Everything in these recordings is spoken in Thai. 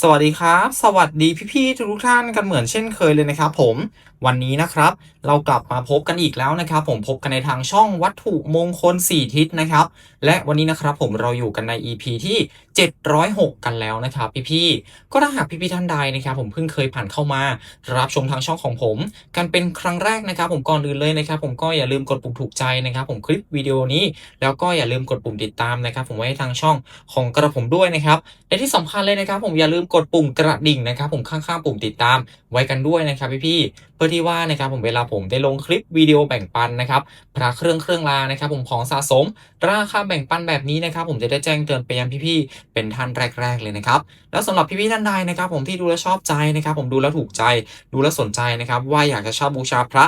สวัสดีครับ สวัสดีพี่ๆทุกท่านกันเหมือนเช่นเคยเลยนะครับผม วันนี้นะครับ เรากลับมาพบกันอีกแล้วนะครับ ผมพบกันในทางช่องวัตถุมงคล 4 ทิศนะครับ และวันนี้นะครับผมเราอยู่กันใน EP ที่ 706 กันแล้วนะครับ พี่ๆก็ถ้าหากพี่ๆท่านใดนะครับ ผมเพิ่งเคยผ่านเข้ามา รับชมทางช่องของผม กันเป็นครั้งแรกนะครับ ผมก่อนอื่นเลยนะครับ ผมก็อย่าลืมกดปุ่มถูกใจนะครับ ผมคลิปวิดีโอนี้ แล้วก็อย่าลืมกดปุ่มติดตามนะครับ ผมไว้ให้ทางช่องของกระผมด้วยนะครับและที่สำคัญเลยนะครับ ผมอย่าลืมกดปุ่มกระดิ่งนะครับ ผมข้างๆ ปุ่มติดตามไว้กันด้วยนะครับพี่ๆเพื่อที่ว่านะครับผมเวลาผมได้ลงคลิปวิดีโอแบ่งปันนะครับพระเครื่องเครื่องรางนะครับผมของสะสม ราคาแบ่งปันแบบนี้นะครับผมจะได้แจ้งเตือนไปยังพี่ๆเป็นท่านแรก ๆ เลยนะครับแล้วสำหรับพี่ๆท่านใดนะครับผมที่ดูแลชอบใจนะครับผมดูแลถูกใจดูแลสนใจนะครับว่าอยากจะชอบบูชาพระ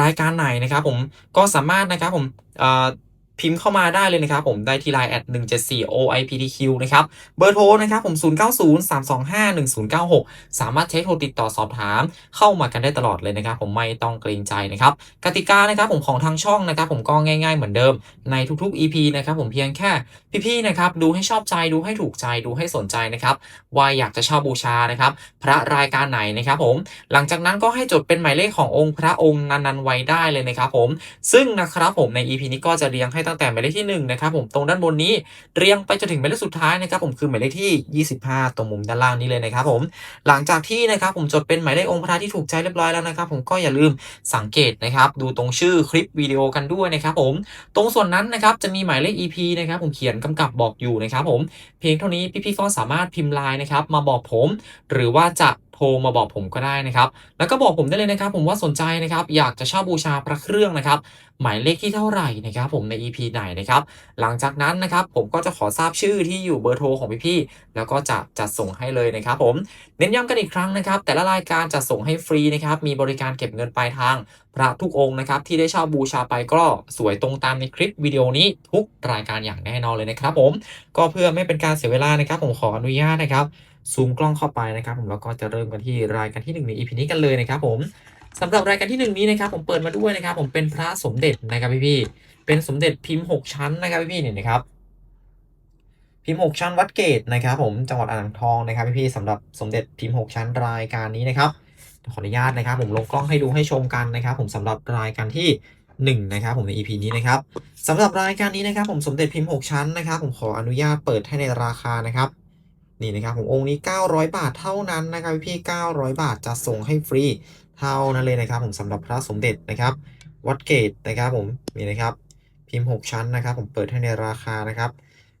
รายการไหนนะครับผมก็สามารถนะครับผมอ่อ พิมพ์เข้ามาได้เลยนะครับผมได้ที่ไลน์แอด174 OIPTQ นะครับเบอร์โทรนะครับผม 0903251096 สามารถเช็คโทรติดต่อสอบถาม เข้ามากันได้ตลอดเลยนะครับ ผมไม่ต้องเกรงใจนะครับกติกานะครับผมของทางช่องนะครับผมก็ง่าย ๆ เหมือนเดิมในทุกๆ EP นะครับผมเพียงแค่พี่ๆนะครับดูให้ชอบใจดูให้ถูกใจดูให้สนใจนะครับว่าอยากจะเช่าบูชานะครับพระรายการไหนนะครับผมหลังจากนั้นก็ให้จดเป็นหมายเลขขององค์พระองค์นั้นๆไว้ได้เลยนะครับผมซึ่งนะครับผมใน EP นี้ก็จะเรียงให้ตั้งแต่หมายเลขที่หนึ่งนะครับผมตรงด้านบนนี้เรียงไปจนถึงหมายเลขสุดท้ายนะครับผมคือหมายเลขที่ 25 ตรงมุมด้านล่างนี้เลยนะครับผมหลังจากที่นะครับผมจดเป็นหมายเลของค์พระที่ถูกใจเรียบร้อยแล้วนะครับผมก็อย่าลืมสังเกตนะครับดูตรงชื่อคลิปวิดีโอกันด้วยนะครับผมตรงส่วนนั้นนะครับจะมีหมายเลข EP นะครับผมเขียนกำกับบอกอยู่นะครับผมเพียงเท่านี้พี่ๆก็สามารถพิมพ์ไลน์นะครับมาบอกผม หรือว่าจะ โทรมาบอกผมก็ได้นะครับ แล้วก็บอกผมได้เลยนะครับ ผมว่าสนใจนะครับ อยากจะเช่าบูชาพระเครื่องนะครับ หมายเลขที่เท่าไหร่นะครับผมใน EP ไหนนะครับ หลังจากนั้นนะครับผมก็จะขอทราบชื่อที่อยู่เบอร์โทรของพี่ๆแล้วก็จะจัดส่งให้เลยนะครับผมเน้นย้ำกันอีกครั้งนะครับ แต่ละรายการจะส่งให้ฟรีนะครับมีบริการเก็บเงินปลายทาง พระทุกองค์นะครับที่ได้เช่าบูชาไปก็สวยตรงตามในคลิปวิดีโอนี้ทุกรายการอย่างแน่นอนเลยนะครับผมก็เพื่อไม่เป็นการเสียเวลานะครับ ผมขออนุญาตนะครับ ซูมกล้องเข้าไปนะครับผมแล้วก็จะเริ่มกันที่รายการที่หนึ่งใน EP นี้กันเลยนะครับผมสำหรับรายการที่หนึ่งนี้นะครับผมเปิดมาด้วยนะครับ ผมเป็นพระสมเด็จนะครับพี่ๆเป็นสมเด็จพิมพ์หกชั้นนะครับพี่ๆเนี่ยนะครับพิมพ์หกชั้นวัดเกตนะครับ ผมจังหวัดอ่างทองนะครับพี่ๆสำหรับสมเด็จพิมพ์หกชั้นรายการนี้นะครับขออนุญาตนะครับ ผมลงกล้องให้ดูให้ชมกันนะครับ ผมสำหรับรายการที่หนึ่งนะครับผมใน EP นี้นะครับสำหรับรายการนี้นะครับ ผมสมเด็จพิมพ์ 6 ชั้นนะครับ ผมขออนุญาตเปิดให้ในราคานะครับ นี่นะครับผมองค์นี้ 900 บาทเท่านั้นนะครับพี่ 900 บาทจะส่งให้ฟรีเท่านั้นเลยนะครับ ผมสำหรับพระสมเด็จนะครับ วัดเกตนะครับผมนี่นะครับ พิมพ์ 6 ชั้นนะครับ ผมเปิดให้ในราคานะครับ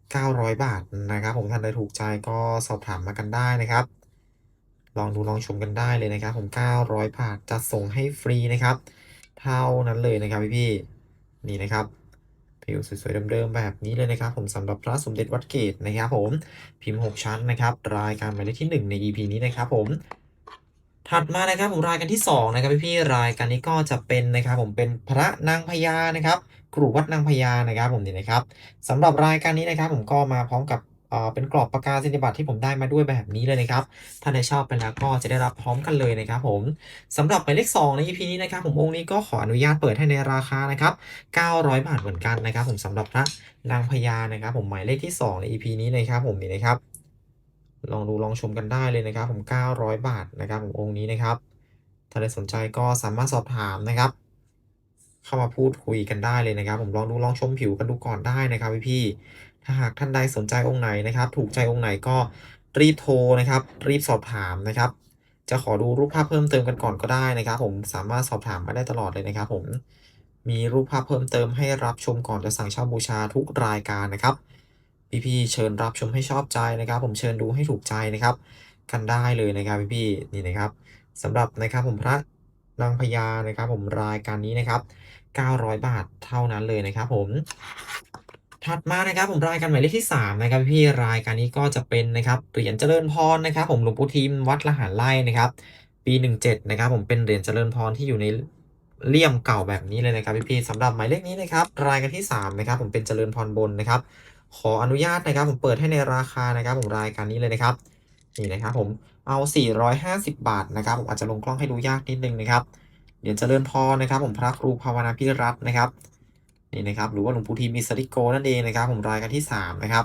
900 บาทนะครับ ผมท่านใดถูกใจก็สอบถามมากันได้นะครับ ลองดูลองชมกันได้เลยนะครับ ผม 900 บาทจะส่งให้ฟรีนะครับ เท่านั้นเลยนะครับพี่พี่ๆนี่นะครับ ผิวสวยๆเดิมๆแบบนี้เลยนะครับ ผมสำหรับพระสมเด็จวัดเกตนะครับผมพิมพ์ 6 ชั้นนะครับ รายการหมายเลขที่ 1 ใน EP นี้นะครับผมถัดมานะครับผมรายการที่ 2 นะครับพี่ๆรายการนี้ก็จะเป็นนะครับผมเป็นพระนางพญานะครับกรุวัดนางพญานะครับผมนี่นะครับสำหรับรายการนี้นะครับผมก็มาพร้อมกับ เป็นกรอบปากกาสินิบัตรที่ผมได้มาด้วยแบบนี้เลยนะครับ ถ้าได้ชอบไปแล้วก็จะได้รับพร้อมกันเลยนะครับผมสำหรับหมายเลข2ใน EP นี้นะครับผมองค์นี้ก็ขออนุญาตเปิดให้ในราคานะครับ 900 บาทเหมือนกันนะครับ ผมสำหรับพระนางพญานะครับ ผมหมายเลขที่ 2 ใน EP นี้เลยครับ ผมนี่นะครับ ลองดูลองชมกันได้เลยนะครับ ผม 900 บาทนะครับ ผมองค์นี้นะครับ ถ้าใครสนใจก็สามารถสอบถามนะครับ เข้ามาพูดคุยกันได้เลยนะครับ ผมลองดูลองชมผิวกันดูก่อนได้นะครับพี่ๆถ้าหากท่านใดสนใจองค์ไหนนะครับ ถูกใจองค์ไหนก็รีบโทรนะครับ รีบสอบถามนะครับ จะขอดูรูปภาพเพิ่มเติมกันก่อนก็ได้นะครับ ผมสามารถสอบถามมาได้ตลอดเลยนะครับ ผมมีรูปภาพเพิ่มเติมให้รับชมก่อนจะสั่งเช่าบูชาทุกรายการนะครับพี่ๆเชิญรับชมให้ชอบใจนะครับ ผมเชิญดูให้ถูกใจนะครับ กันได้เลยนะครับพี่ๆนี่นะครับสำหรับนะครับผมพระนางพญานะครับ ผมรายการนี้นะครับ 900 บาทเท่านั้นเลยนะครับผมถัดมานะครับผมรายการหมายเลขที่ 3 นะครับพี่รายการนี้ก็จะเป็นนะครับเหรียญเจริญพรนะครับผมหลวงปู่ทิมวัดละหารไร่นะครับ ปี 17 นะครับผมเป็นเหรียญเจริญพรที่อยู่ในเลี่ยมเก่าแบบนี้เลยนะครับพี่ๆสำหรับหมายเลขนี้นะครับรายการที่ 3 นะครับผมเป็นเจริญพรบนนะครับ ขออนุญาตนะครับผมเปิดให้ในราคานะครับผมรายการนี้เลยนะครับนี่นะครับผมเอา 450 บาทนะครับผมอาจจะลงกล้องให้ดูยากนิดนึงนะครับ เหรียญเจริญพรนะครับ ผมพระครูภาวนาพิรัตน์นะครับนี่นะครับ หรือว่าหลวงปู่ทีมีสริโกนั่นเองนะครับ ผมรายการที่3นะครับ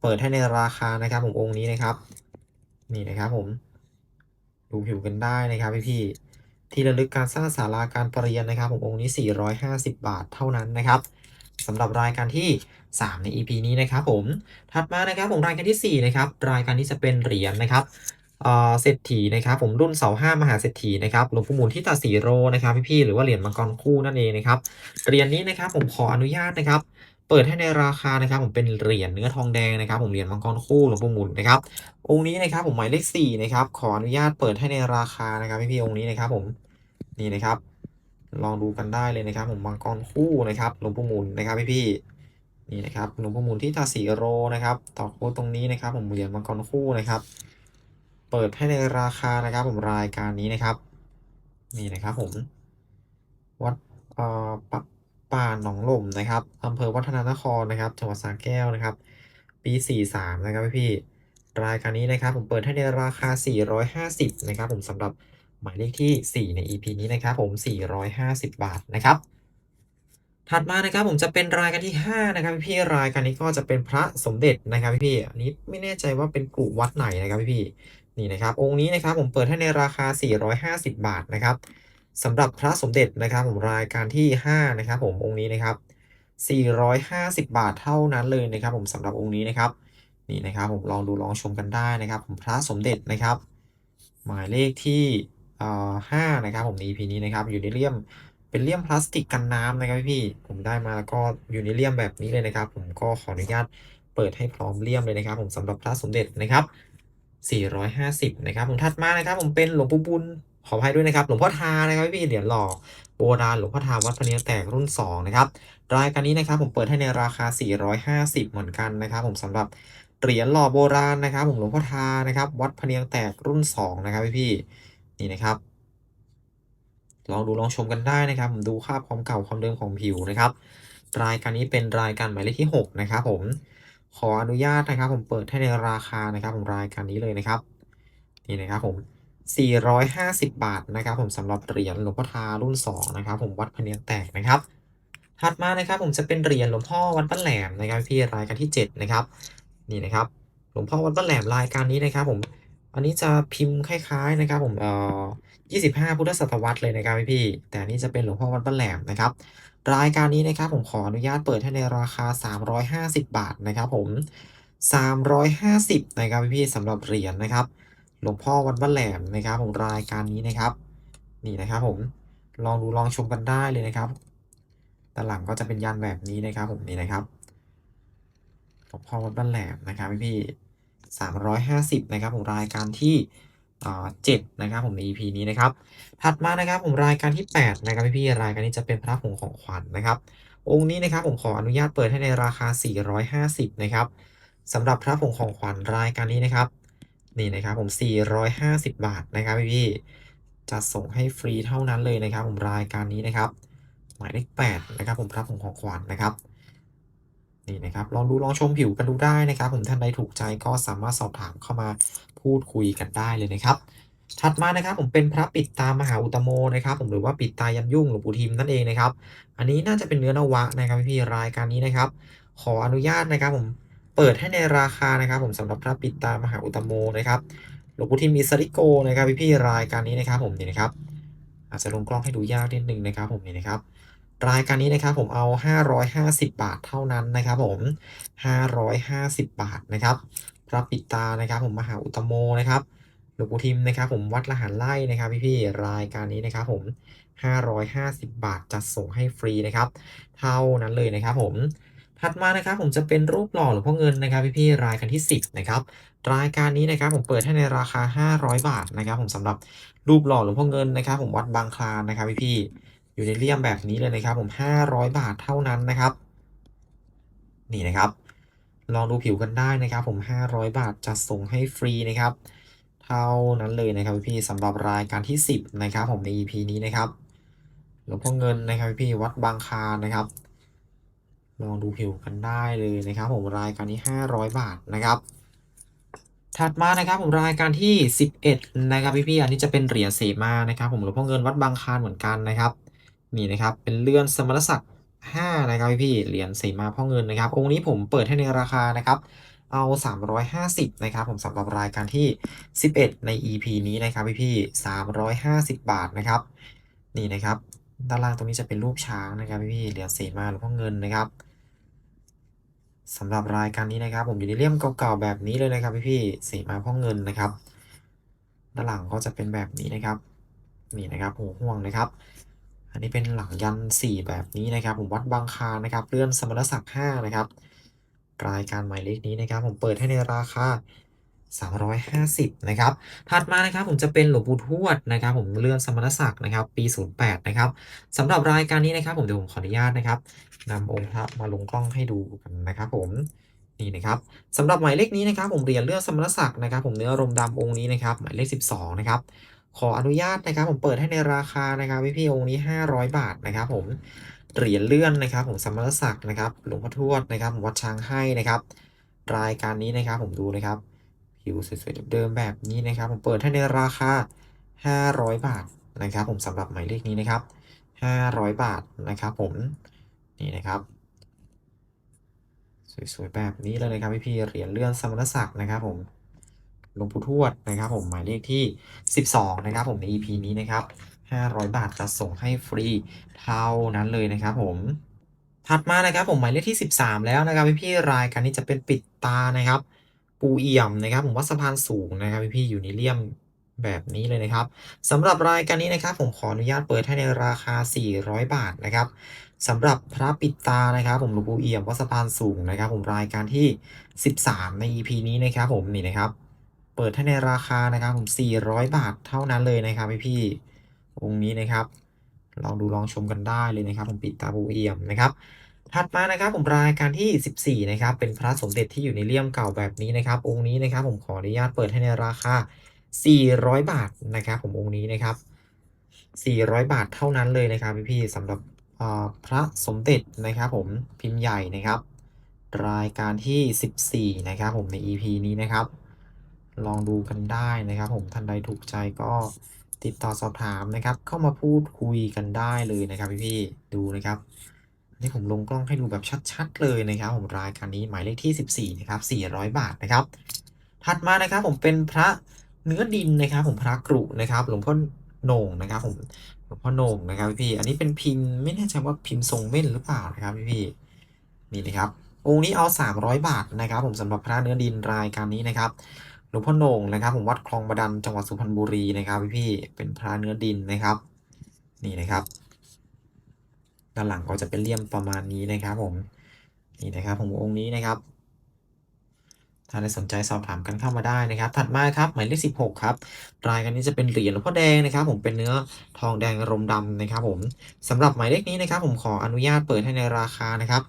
เปิดให้ในราคานะครับ ผมองค์นี้นะครับ นี่นะครับ ผม ดูผิวกันได้นะครับพี่ๆที่ระลึกการสร้างศาลาการประเรียนนะครับ ผมองค์นี้ 450 บาทเท่านั้นนะครับสำหรับรายการที่ 3 ใน EP นี้นะครับผม ถัดมานะครับผมรายการทีสี่4 นะครับ รายการที่จะเป็นเหรียญนะครับ เศรษฐีนะครับผมรุ่นเสาห้ามหาเศรษฐีนะครับหลวงปู่หมุนที่ตาสีโรนะครับพี่ๆหรือว่าเหรียญมังกรคู่นั่นเองนะครับเหรียญนี้นะครับผมขออนุญาตนะครับ เปิดให้ในราคานะครับผมเป็นเหรียญเนื้อทองแดงนะครับ ผมเหรียญมังกรคู่หลวงปู่หมุนนะครับองค์นี้นะครับผมหมายเลขสี่นะครับขออนุญาตเปิดให้ในราคานะครับพี่ๆองค์นี้นะครับผมนี่นะครับ ลองดูกันได้เลยนะครับ ผมมังกรคู่นะครับหลวงปู่หมุนนะครับพี่ๆนี่นะครับหลวงปู่หมุนที่ตาสีโรนะครับต่อโคตรงนี้นะครับ ผมเหรียญมังกรคู่นะครับ ปิดให้ในราคานะครับผมรายการนี้นะครับ นี่นะครับผม วัดป,ป่าหนองหล่มนะครับอำเภอวัฒนานครนะครับ จังหวัดสระแก้วนะครับ ปี 43 นะครับพี่ รายการนี้นะครับ ผมเปิดให้ในราคา 450 นะครับ ผมสำหรับหมายเลขที่ 4 ใน EP นี้นะครับ ผม 450 บาทนะครับถัดมานะครับผมจะเป็นรายการที่ 5 นะครับพี่รายการนี้ก็จะเป็นพระสมเด็จนะครับพี่อันนี้ไม่แน่ใจว่าเป็นกลุ่มวัดไหนนะครับพี่ นี่นะครับองค์นี้นะครับผมเปิดให้ในราคา 450 บาทนะครับสำหรับพระสมเด็จนะครับผมรายการที่ 5 นะครับ ผมองค์นี้นะครับ 450 บาทเท่านั้นเลยนะครับ ผมสำหรับองค์นี้นะครับนี่นะครับผมลองดูลองชมกันได้นะครับ ผมพระสมเด็จนะครับ หมายเลขที่เอ่อ5นะครับ ผมใน EP นี้นะครับอยู่ในเลี่ยมเป็นเลี่ยมพลาสติกกันน้ำนะครับพี่ผมได้มาแล้วก็อยู่ในเลี่ยมแบบนี้เลยนะครับ ผมก็ขออนุญาตเปิดให้พร้อมเลี่ยมเลยนะครับ ผมสำหรับพระสมเด็จนะครับ 450นะครับผมถัดมานะครับผมเป็นหลวงปู่บุญขออภัยด้วยนะครับ หลวงพ่อทานะครับพี่เหรียญหล่อโบราณหลวงพ่อทาวัดพระเนียแตกรุ่น 2 นะครับ รายการนี้นะครับผมเปิดให้ในราคา 450 เหมือนกันนะครับ ผมสำหรับเหรียญหล่อโบราณนะครับ ผมหลวงพ่อทานะครับวัดพระเนียงแตกรุ่น 2 นะครับพี่นี่นะครับลองดูลองชมกันได้นะครับ ผมดูภาพความเก่าความเดิมของผิวนะครับ รายการนี้เป็นรายการหมายเลขที่ 6 นะครับผม ขออนุญาตนะครับ ผมเปิดให้ในราคานะครับผมรายการนี้เลยนะครับนี่นะครับผม 450 บาทนะครับ ผมสำหรับเหรียญหลวงพ่อทารุ่น 2 นะครับ ผมวัดพะเนียงแตกนะครับ ถัดมานะครับผมจะเป็นเหรียญหลวงพ่อวัดบ้านแหลมนะครับพี่รายการที่ 7 นะครับ นี่นะครับหลวงพ่อวัดบ้านแหลมรายการนี้นะครับ ผม อันนี้จะพิมพ์คล้ายๆนะครับ ผมเอ่อ 25 พุทธศตวรรษเลยนะครับพี่แต่นนี้จะเป็นหลวงพ่อวัดบ้านแหลมนะครับ รายการนี้นะครับผมขออนุญาตเปิดให้ในราคา 350 บาทนะครับผม 350นะครับพี่ๆสำหรับเหรียญนะครับ หลวงพ่อวัดบ้านแหลมนะครับผมรายการนี้นะครับ นี่นะครับผมลองดูลองชมกันได้เลยนะครับด้านหลังก็จะเป็นยันแบบนี้นะครับผมนี่นะครับหลวงพ่อวัดบ้านแหลมนะครับพี่ๆ350นะครับผมรายการที่ อ่า7นะครับผมใน EP นี้นะครับ ถัดมานะครับผมรายการที่ 8 นะครับพี่ๆรายการนี้จะเป็นพระผงของขวัญนะครับ องค์นี้นะครับผมขออนุญาตเปิดให้ในราคา 450 นะครับสำหรับพระผงของขวัญรายการนี้นะครับ นี่นะครับผม 450 บาทนะครับพี่ๆจะส่งให้ฟรีเท่านั้นเลยนะครับ ผมรายการนี้นะครับ หมายเลข8นะครับผมพระผงของขวัญนะครับ นี่นะครับลองดูลองชมผิวกันดูได้นะครับ ผมท่านใดถูกใจก็สามารถสอบถามเข้ามาพูดคุยกันได้เลยนะครับ ถัดมานะครับผมเป็นพระปิดตามหาอุตโมนะครับ ผมหรือว่าปิดตายันยุ่งหลวงปู่ทิมนั่นเองนะครับ อันนี้น่าจะเป็นเนื้อนวะนะครับพี่รายการนี้นะครับ ขออนุญาตนะครับผมเปิดให้ในราคานะครับ ผมสำหรับพระปิดตามหาอุตโมนะครับหลวงปู่ทิมมีสริโกนะครับพี่รายการนี้นะครับ ผมนี่นะครับ อาจจะลงกล้องให้ดูยากนิดนึงนะครับ ผมนี่นะครับ รายการนี้นะครับผมเอา 550 บาทเท่านั้นนะครับผม 550 บาทนะครับพระปิตานะครับ ผมมหาอุตโมนะครับหลวงปู่ทิมนะครับผมวัดละหันไล่นะครับพี่ๆรายการนี้นะครับผม 550 บาทจัดส่งให้ฟรีนะครับ เท่านั้นเลยนะครับผมถัดมานะครับผมจะเป็นรูปหล่อหลวงพ่อเงินนะครับพี่ๆรายการที่ 10นะครับรายการนี้นะครับผมเปิดให้ในราคา 500 บาทนะครับ ผมสำหรับรูปหล่อหลวงพ่อเงินนะครับ ผมวัดบางคลานนะครับพี่ๆอ ยู่ในเลี่ยมแบบนี้เลยนะครับ ผม 500 บาทเท่านั้นนะครับ นี่นะครับ ลองดูผิวกันได้นะครับ ผม 500 บาทจะส่งให้ฟรีนะครับ เท่านั้นเลยนะครับพี่สำหรับรายการที่ 10 นะครับ ผมใน EP นี้นะครับหลวงพ่อเงินนะครับพี่วัดบางคานะครับ ลองดูผิวกันได้เลยนะครับ ผมรายการนี้ 500 บาทนะครับถัดมานะครับผมรายการที่ 11 นะครับพี่ๆอันนี้จะเป็นเหรียญเสมานะครับ ผมหลวงพ่อเงินวัดบางคานเหมือนกันนะครับ นี่นะครับเป็นเลื่อนสมณศักดิ์5นะครับพี่เหรียญเสมาพ่อเงินนะครับ องค์นี้ผมเปิดให้ในราคานะครับเอา 350 นะครับ ผมสำหรับรายการที่ 11 ใน EP นี้นะครับพี่ๆ350 บาทนะครับ นี่นะครับ ด้านล่างตรงนี้จะเป็นรูปช้างนะครับพี่ๆเหรียญเสมาหลวงพ่อเงินนะครับสำหรับรายการนี้นะครับ ผมอยู่ในเลี่ยมเก่าๆแบบนี้เลยนะครับพี่ๆเสมาพ่อเงินนะครับ ด้านหลังก็จะเป็นแบบนี้นะครับ นี่นะครับหัวห่วงนะครับ อันนี้เป็นหลังยัน 4 แบบนี้นะครับ ผมวัดบางคานะครับเลื่อนสมณศักดิ์5นะครับรายการหมายเลขนี้นะครับ ผมเปิดให้ในราคา 350 นะครับ ถัดมานะครับผมจะเป็นหลวงปู่ทวดนะครับ ผมเลื่อนสมณศักดิ์นะครับ ปี 08 นะครับสำหรับรายการนี้นะครับ ผมเดี๋ยวผมขออนุญาตนะครับนำองค์พระมาลงกล้องให้ดูกันนะครับ ผมนี่นะครับสำหรับหมายเลขนี้นะครับ ผมเรียญเลื่อนสมณศักดิ์นะครับ ผมเนื้อรมณ์ดำองค์นี้นะครับ หมายเลข 12 นะครับ ขออนุญาตนะครับ ผมเปิดให้ในราคานะครับพี่พี่ๆองค์นี้ 500 บาทนะครับผมเหรียญเลื่อนนะครับ ผมสมณศักดิ์นะครับ หลวงพ่อทวดนะครับ ผมวัดช้างให้นะครับ รายการนี้นะครับ ผมดูนะครับผิวสวยๆเดิมแบบนี้นะครับ ผมเปิดให้ในราคา 500 บาทนะครับ ผมสำหรับหมายเลขนี้นะครับ 500 บาทนะครับ ผมนี่นะครับสวยๆแบบนี้เลยนะครับพี่ๆเหรียญเลื่อนสมณศักดิ์นะครับผม หลวงปู่ทวดนะครับผมหมายเลขที่ 12 นะครับผมใน EP นี้นะครับ 500 บาทจะส่งให้ฟรีเท่านั้นเลยนะครับผมถัดมานะครับผมหมายเลขที่ 13 แล้วนะครับพี่ๆรายการนี้จะเป็นปิดตานะครับ ปูเอี่ยมนะครับ ผมวัดสะพานสูงนะครับพี่ๆอยู่ในเลี่ยมแบบนี้เลยนะครับสำหรับรายการนี้นะครับ ผมขออนุญาตเปิดให้ในราคา 400 บาทนะครับสำหรับพระปิดตานะครับ ผมหลวงปู่เอี่ยมวัดสะพานสูงนะครับ ผมรายการที่ 13 ใน EP นี้นะครับ ผมนี่นะครับ เปิดให้ในราคานะครับผม 400 บาทเท่านั้นเลยนะครับพี่ๆองค์นี้นะครับลองดูลองชมกันได้เลยนะครับ ผมปิดตาปูเอี่ยมนะครับ ถัดมานะครับผมรายการที่ 14 นะครับ เป็นพระสมเด็จที่อยู่ในเลี่ยมเก่าแบบนี้นะครับ องค์นี้นะครับ ผมขออนุญาตเปิดให้ในราคา 400 บาทนะครับ ผมองค์นี้นะครับ 400 บาทเท่านั้นเลยนะครับพี่ๆสำหรับพระสมเด็จนะครับ ผมพิมพ์ใหญ่นะครับ รายการที่ 14 นะครับ ผมใน EP นี้นะครับ ลองดูกันได้นะครับ ผมท่านใดถูกใจก็ติดต่อสอบถามนะครับ เข้ามาพูดคุยกันได้เลยนะครับพี่ๆดูนะครับนี่ผมลงกล้องให้ดูแบบชัด ๆ เลยนะครับ ผมรายการนี้หมายเลขที่ 14นะครับ400 บาทนะครับ ถัดมานะครับผมเป็นพระเนื้อดินนะครับ ผมพระกรุนะครับ หลวงพ่อโหน่งนะครับ ผมหลวงพ่อโหน่งนะครับพี่อันนี้เป็นพิมพ์ไม่แน่ใจว่าพิมพ์ทรงเม่นหรือเปล่านะครับพี่นี่นะครับองค์นี้เอา 300 บาทนะครับ ผมสำหรับพระเนื้อดินรายการนี้นะครับ ลวงพ่อโหน่งนะครับผมวัดคลองบาดันจังหวัดสุพรรณบุรีนะครับพี่ๆเป็นพระเนื้อดินนะครับ นี่นะครับ ด้านหลังก็จะเป็นเลี่ยมประมาณนี้นะครับ ผมนี่นะครับผมองค์นี้นะครับ ถ้าใครสนใจสอบถามกันเข้ามาได้นะครับ ถัดมาครับหมายเลข16ครับรายการนี้จะเป็นเหรียญหลวงพ่อแดงนะครับ ผมเป็นเนื้อทองแดงรมณ์ดำนะครับ ผมสำหรับหมายเลขนี้นะครับ ผมขออนุญาตเปิดให้ในราคานะครับ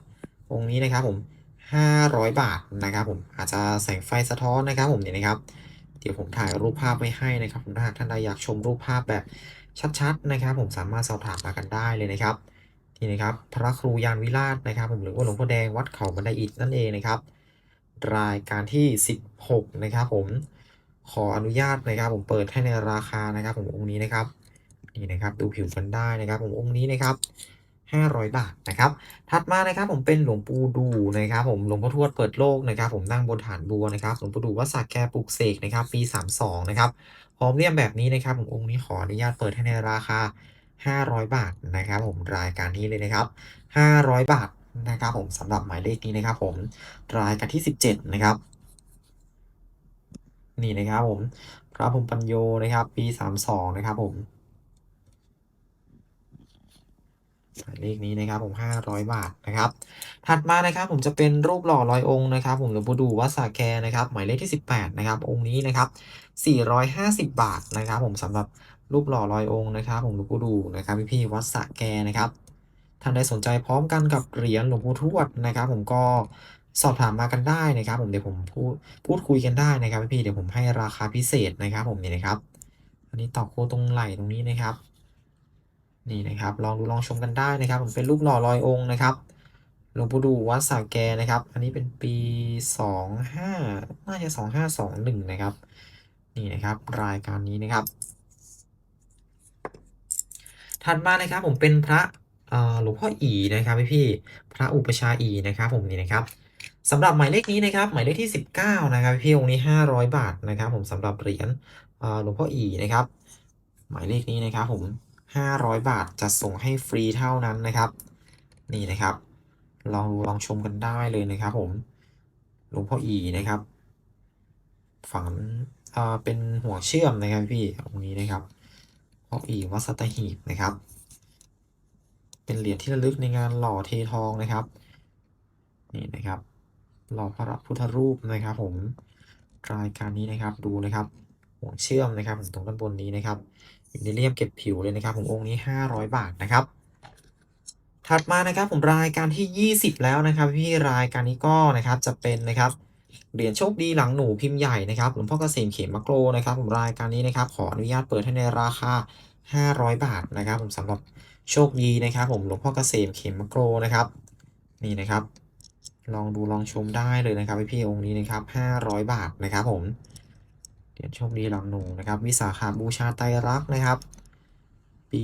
องค์นี้นะครับผม 500 บาทนะครับผมอาจจะแสงไฟสะท้อนนะครับผมเนี่ยนะครับ เดี๋ยวผมถ่ายรูปภาพไว้ให้นะครับผมถ้าหากท่านใดอยากชมรูปภาพแบบชัดๆนะครับ ผมสามารถสอบถามมากันได้เลยนะครับนี่นะครับ พระครูยานวิราชนะครับ ผมหรือว่าหลวงพ่อแดงวัดเขาบันไดอิฐนั่นเองนะครับ รายการที่ 16 นะครับผมขออนุญาตนะครับ ผมเปิดให้ในราคานะครับ ผมองค์นี้นะครับนี่นะครับ ดูผิวกันได้นะครับ ผมองค์นี้นะครับ 500 บาทนะครับ ถัดมานะครับผมเป็นหลวงปู่ดูนะครับผมหลวงพ่อทวดเปิดโลกนะครับผมนั่งบนฐานบัวนะครับหลวงปู่ดูวัดสักแกปลูกเสกนะครับปี 32 นะครับพร้อมเลี่ยมแบบนี้นะครับผมองค์นี้ขออนุญาตเปิดให้ในราคา 500 บาทนะครับผมรายการนี้เลยนะครับ 500 บาทนะครับผมสำหรับหมายเลขนี้นะครับผมรายการที่ 17 นะครับนี่นะครับผมพระพรมปัญโยนะครับปี 32 นะครับผมหมาย เลขนี้นะครับผม500 บาทนะครับ ถัดมานะครับผมจะเป็นรูปหล่อร้อยองค์นะครับ ผมหลวงปู่ดูวัดสาแกนะครับ หมายเลขที่ 18 นะครับ องค์นี้นะครับ 450 บาทนะครับ ผมสำหรับรูปหล่อร้อยองค์นะครับ ผมหลวงปู่ดูนะครับพี่ๆวัดสาแกนะครับท่านใดสนใจพร้อมกันกับเหรียญหลวงปู่ทวดนะครับ ผมก็สอบถามมากันได้นะครับ ผมเดี๋ยวผมพูดพูดคุยกันได้นะครับพี่ๆเดี๋ยวผมให้ราคาพิเศษนะครับ ผมนี่นะครับ อันนี้ต่อโคตรงไหล่ตรงนี้นะครับ นี่นะครับลองดูลองชมกันได้นะครับผมเป็นรูปหล่อลอยองค์นะครับหลวงปู่ดูวัดสาแกนะครับ อันนี้เป็นปีสองห้าน่าจะสองห้าสองหนึ่งนะครับ นี่นะครับรายการนี้นะครับ ถัดมานะครับผมเป็นพระหลวงพ่ออีนะครับพี่พี่พระอุปชาอีนะครับผมนี่นะครับสำหรับหมายเลขนี้นะครับ หมายเลขที่ 19 นะครับพี่องค์นี้ 500 บาทนะครับ ผมสำหรับเหรียญหลวงพ่ออีนะครับ หมายเลขนี้นะครับผม 500 บาทจะส่งให้ฟรีเท่านั้นนะครับ นี่นะครับ ลองดูลองชมกันได้เลยนะครับ ผมหลวงพ่ออีนะครับ ฝังอ่าเป็นหัวเชื่อมนะครับพี่ตรงนี้นะครับพ่ออีวัสตหีบนะครับ เป็นเหรียญที่ระลึกในงานหล่อเททองนะครับ นี่นะครับหล่อพระพุทธรูปนะครับ ผมรายการนี้นะครับดูนะครับ หัวเชื่อมนะครับตรงด้านบนนี้นะครับ อยู่ในเลี่ยมเก็บผิวเลยนะครับผมองค์นี้ 500 บาทนะครับ ถัดมานะครับผมรายการที่ 20 แล้วนะครับพี่รายการนี้ก็นะครับจะเป็นนะครับเหรียญโชคดีหลังหนูพิมพ์ใหญ่นะครับหลวงพ่อเกษมเขมมะโกรนะครับ ผมรายการนี้นะครับ ขออนุญาตเปิดให้ในราคา 500 บาทนะครับ ผมสำหรับโชคดีนะครับ ผมหลวงพ่อเกษมเขมมะโกรนะครับ นี่นะครับ ลองดูลองชมได้เลยนะครับพี่ๆองค์นี้นะครับ 500 บาทนะครับผม เหรียญโชคดีหลังหนูนะครับ วิสาขาบูชาไตรักนะครับ ปี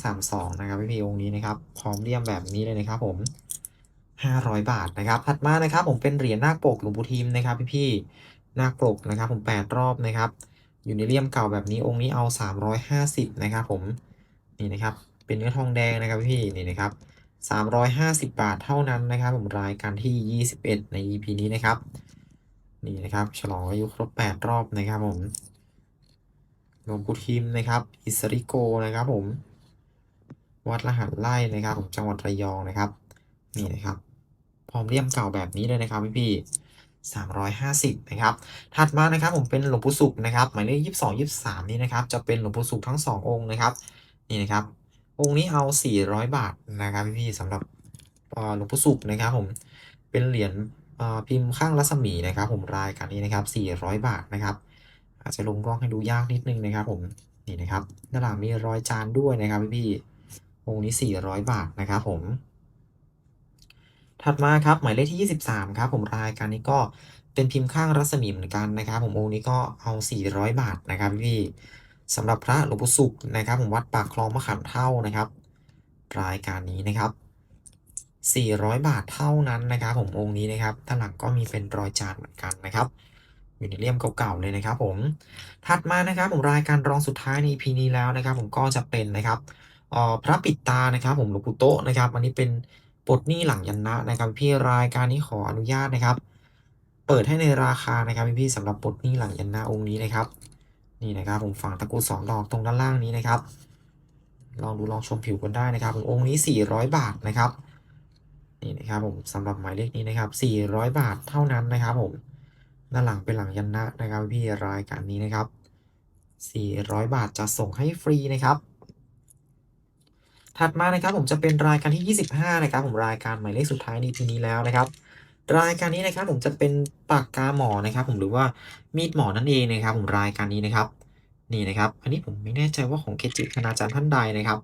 2532 นะครับพี่ๆองค์นี้นะครับพร้อมเลี่ยมแบบนี้เลยนะครับผม 500 บาทนะครับ ถัดมานะครับ ผมเป็นเหรียญนาคปกหลวงปู่ทิมนะครับ พี่ๆนาคปกนะครับ ผม 8 รอบนะครับ อยู่ในเลี่ยมเก่าแบบนี้องค์นี้เอา 350 นะครับ ผมนี่นะครับ เป็นเนื้อทองแดงนะครับพี่ๆนี่นะครับ350 บาทเท่านั้นนะครับ ผมรายการที่ 21 ใน EP นี้นะครับ นี่นะครับฉลองอายุครบ 8 รอบนะครับผมหลวงปู่ทิมนะครับ อิสริโกนะครับผม วัดละหันไล่นะครับผมจังหวัดระยองนะครับ นี่นะครับพร้อมเลี่ยมเก่าแบบนี้เลยนะครับพี่พี่350นะครับ ถัดมานะครับผมเป็นหลวงปู่สุขนะครับหมายเลข22 23นี่นะครับ จะเป็นหลวงปู่สุขทั้ง2องค์นะครับ นี่นะครับ องค์นี้เอา400บาทนะครับพี่พี่สำหรับหลวงปู่สุขนะครับผม เป็นเหรียญ พิมพ์ข้างรัศมีนะครับผมรายการนี้นะครับ 400 บาทนะครับ อาจจะลงกล้องให้ดูยากนิดนึงนะครับ ผมนี่นะครับด้านหลังมีรอยจานด้วยนะครับพี่พี่องค์นี้ 400 บาทนะครับผม ถัดมาครับหมายเลขที่ 23 ครับผมรายการนี้ก็เป็นพิมพ์ข้างรัศมีเหมือนกันนะครับ ผมองค์นี้ก็เอา 400 บาทนะครับพี่สำหรับพระหลวงปู่สุขนะครับ ผมวัดปากคลองมะขามเท่านะครับ รายการนี้นะครับ 400 บาทเท่านั้นนะครับ ผมองค์นี้นะครับด้านหลังก็มีเป็นรอยจานเหมือนกันนะครับอยู่ในเลี่ยมเก่าๆเลยนะครับผมถัดมานะครับผมรายการรองสุดท้ายใน EP นี้แล้วนะครับ ผมก็จะเป็นนะครับออพระปิดตานะครับ ผมหลวงปู่โตะนะครับ อันนี้เป็นปลดหนี้หลังยันนะนะครับ พี่รายการนี้ขออนุญาตนะครับ เปิดให้ในราคานะครับพี่ๆสำหรับปลดหนี้หลังยันนะองค์นี้นะครับ นี่นะครับผมฝั่งตะกรุดสองดอกตรงด้านล่างนี้นะครับ ลองดูลองชมผิวกันได้นะครับผมองค์นี้ 400 บาทนะครับ นี่นะครับผมสำหรับหมายเลขนี้นะครับ 400 บาทเท่านั้นนะครับผมด้านหลังเป็นหลังยันนะนะครับพี่รายการนี้นะครับ 400 บาทจะส่งให้ฟรีนะครับ ถัดมานะครับผมจะเป็นรายการที่ 25 นะครับ ผมรายการหมายเลขสุดท้ายในทีนี้แล้วนะครับ รายการนี้นะครับผมจะเป็นปากกาหมอนะครับ ผมหรือว่ามีดหมอนั่นเองนะครับ ผมรายการนี้นะครับนี่นะครับ อันนี้ผมไม่แน่ใจว่าของเกจิคณาจารย์ท่านใดนะครับ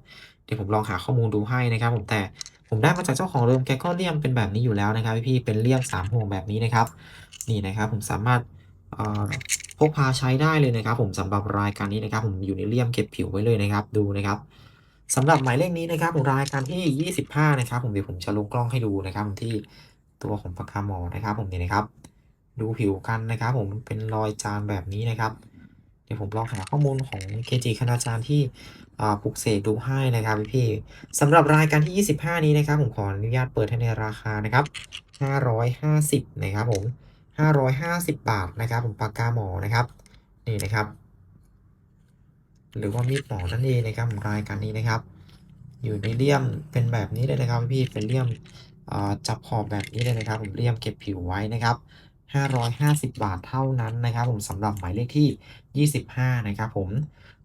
เดี๋ยวผมลองหาข้อมูลดูให้นะครับ ผมแต่ ผมได้มาจากเจ้าของเดิมแกก็เลี่ยมเป็นแบบนี้อยู่แล้วนะครับพี่เป็นเลี่ยมสามห่วงแบบนี้นะครับ นี่นะครับผมสามารถพกพาใช้ได้เลยนะครับ ผมสำหรับรายการนี้นะครับ ผมอยู่ในเลี่ยมเก็บผิวไว้เลยนะครับดูนะครับสำหรับหมายเลขนี้นะครับผมรายการที่ 25 นะครับ ผมเดี๋ยวผมจะลงกล้องให้ดูนะครับที่ตัวของปากกาหมอนะครับ ผมนี่นะครับ ดูผิวกันนะครับ ผมเป็นรอยจานแบบนี้นะครับ เดี๋ยวผมลองหาข้อมูลของเกจิคณาจารย์ที่ ปลุกเสกดูให้นะครับพี่ๆสำหรับรายการที่ 25 นี้นะครับ ผมขออนุญาตเปิดให้ในราคานะครับ 550 นะครับผม 550 บาทนะครับ ผมปากกาหมอนะครับ นี่นะครับ หรือว่ามีดหมอนั่นเองนะครับผมรายการนี้นะครับ อยู่ในเลี่ยมเป็นแบบนี้เลยนะครับพี่เป็นเลี่ยมอ่าจับขอบแบบนี้เลยนะครับ ผมเลี่ยมเก็บผิวไว้นะครับ550 บาทเท่านั้นนะครับ ผมสำหรับหมายเลขที่ 25 นะครับผม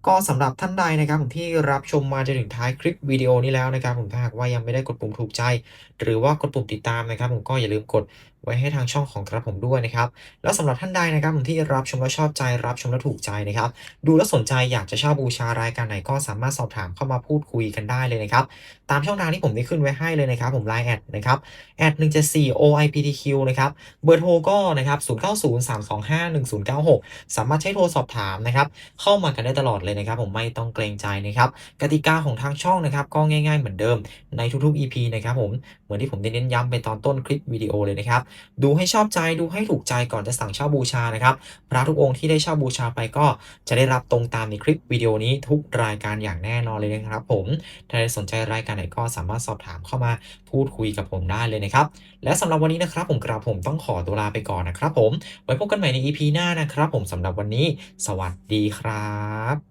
ก็สำหรับท่านใดนะครับผมที่รับชมมาจนถึงท้ายคลิปวิดีโอนี้แล้วนะครับผมถ้าหากว่ายังไม่ได้กดปุ่มถูกใจ หรือว่ากดปุ่มติดตามนะครับผมก็อย่าลืมกด ไว้ให้ทางช่องของกระผมด้วยนะครับแล้วสำหรับท่านใดนะครับผมที่รับชมแล้วชอบใจรับชมแล้วถูกใจนะครับดูแล้วสนใจอยากจะเช่าบูชารายการไหนก็สามารถสอบถามเข้ามาพูดคุยกันได้เลยนะครับตามช่องทางที่ผมได้ขึ้นไว้ให้เลยนะครับผม Line แอดนะครับแอด174 OIPTQ นะครับเบอร์โทรก็นะครับ0903251096สามสองห้าหนึ่งศูนย์เก้าหกสามารถใช้โทรสอบถถามนะครับเข้ามากันได้ตลอดเลยนะครับผมไม่ต้องเกรงใจนะครับกติกาของทางช่องนะครับก็ง่าย ๆ เหมือนเดิมในทุกๆ EP นะครับผมเหมือนที่ผมได้เน้นย้ำไปตอนต้นคลิปวิดีโอเลยนะครับดูให้ชอบใจดูให้ถูกใจก่อนจะสั่งเช่าบูชานะครับ พระทุกองค์ที่ได้เช่าบูชาไปก็จะได้รับตรงตามในคลิปวิดีโอนี้ทุกรายการอย่างแน่นอนเลยนะครับ ผมถ้าสนใจรายการไหนก็สามารถสอบถามเข้ามาพูดคุยกับผมได้เลยนะครับ และสำหรับวันนี้นะครับ ผมกระผมต้องขอตัวลาไปก่อนนะครับ ผมไว้พบกันใหม่ใน EP หน้านะครับ ผมสำหรับวันนี้ สวัสดีครับ